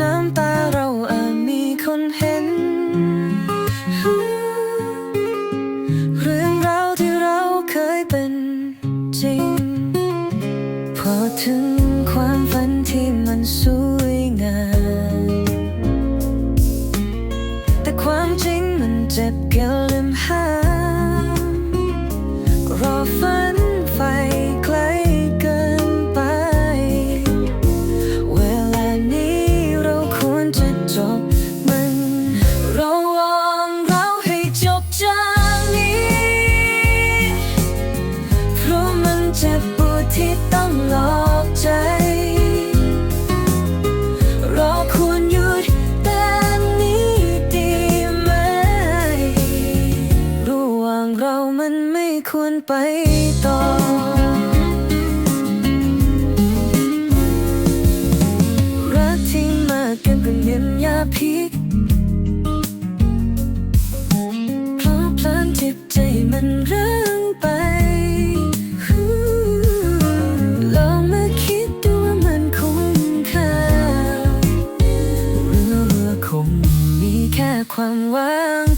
น้ำตาเราอาจมีคนเห็น เรื่องราวที่เราเคยเป็นจริง พอถึงความฝันที่มันสวยงาม แต่ความจริงมันเจ็บเกินลืมห้ามรอฝัน ต้องหลอกใจ รอควรหยุดแบบนี้ดีไหม ระหว่างเรามันไม่ควรไปต่อ 问问。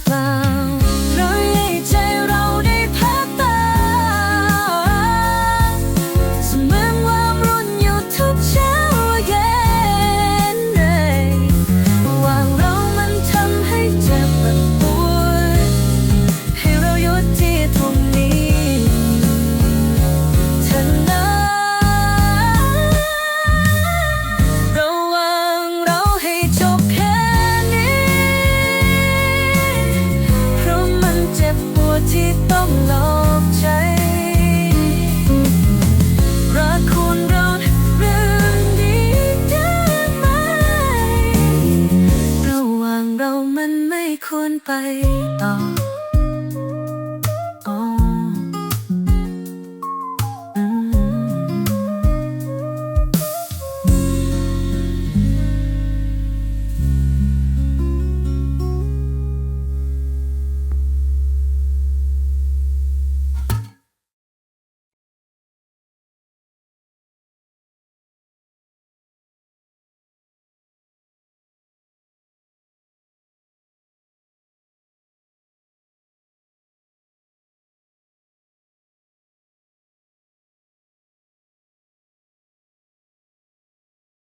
ที่ต้องลอกใจรัคุณเราเรื่องนี้ได้ไหมระวางเรามันไม่ควรไปต่อ